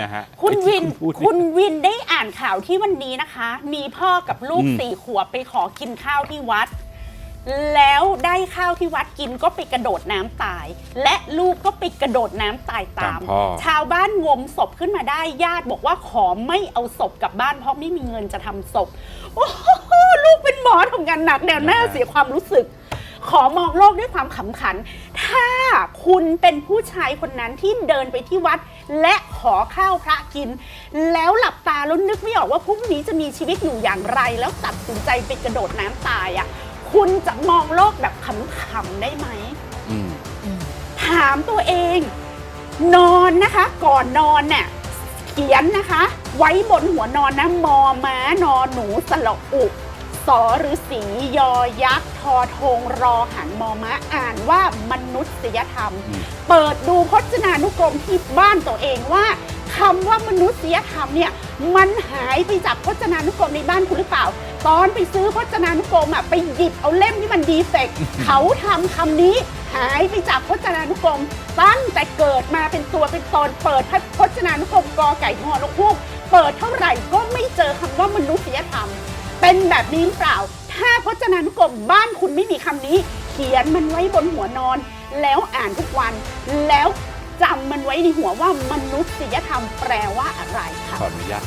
นะฮะคุณไอ้วิที่นพูดคุณวินได้อ่านข่าวที่วันนี้นะคะ มีพ่อกับลูกอืมสี่ขวบไปขอกินข้าวที่วัด แล้วได้ข้าวที่วัดกินก็ไปกระโดดน้ำตาย และลูกก็ไปกระโดดน้ำตายตามพ่อชาวบ้านงมศพขึ้นมาได้ญาติบอกว่าขอไม่เอาศพกลับบ้านเพราะไม่มีเงินจะทำศพ โอ้โหลูกเป็นหมอทำงานหนักแนวหน้าเสียความรู้สึก ขอมองโลกด้วยความขำขัน ถ้าคุณเป็นผู้ชายคนนั้นที่เดินไปที่วัด และขอข้าวพระกิน แล้วหลับตาแล้วนึกไม่ออกว่าพรุ่งนี้จะมีชีวิตอยู่อย่างไร แล้วตัดสินใจไปกระโดดน้ำตายอะคุณจะมองโลกแบบขำๆได้ไหมอืมถามตัวเอง นอนนะคะ ก่อนนอนเนี่ยเขียนนะคะ ไว้บนหัวนอนนะมอม้านอหนูสระอุ สอหรือสียอยักษ์ทอทงรอหันมอม้าอ่านว่ามนุษยธรรมอืมเปิดดูพจนานุกรมที่บ้านตัวเองว่าคำว่ามนุษยธรรมเนี่ยมันหายไปจากพจนานุกรมในบ้านคุณหรือเปล่า ตอนไปซื้อพจนานุกรมอะไปหยิบเอาเล่มที่มันดีเฟกต์เขาทำคำนี้หายไปจากพจนานุกรม ตั้งแต่เกิดมาเป็นตัวเป็นตนเปิดพจนานุกรมกอไก่งอนกฮูกเปิดเท่าไหร่ก็ เป็นแบบนี้หรือเปล่า ถ้าพจนานุกรมบ้านคุณไม่มีคำนี้ เขียนมันไว้บนหัวนอน แล้วอ่านทุกวัน แล้วจำมันไว้ในหัวว่ามนุษยธรรมแปลว่าอะไรค่ะ ขออนุญาต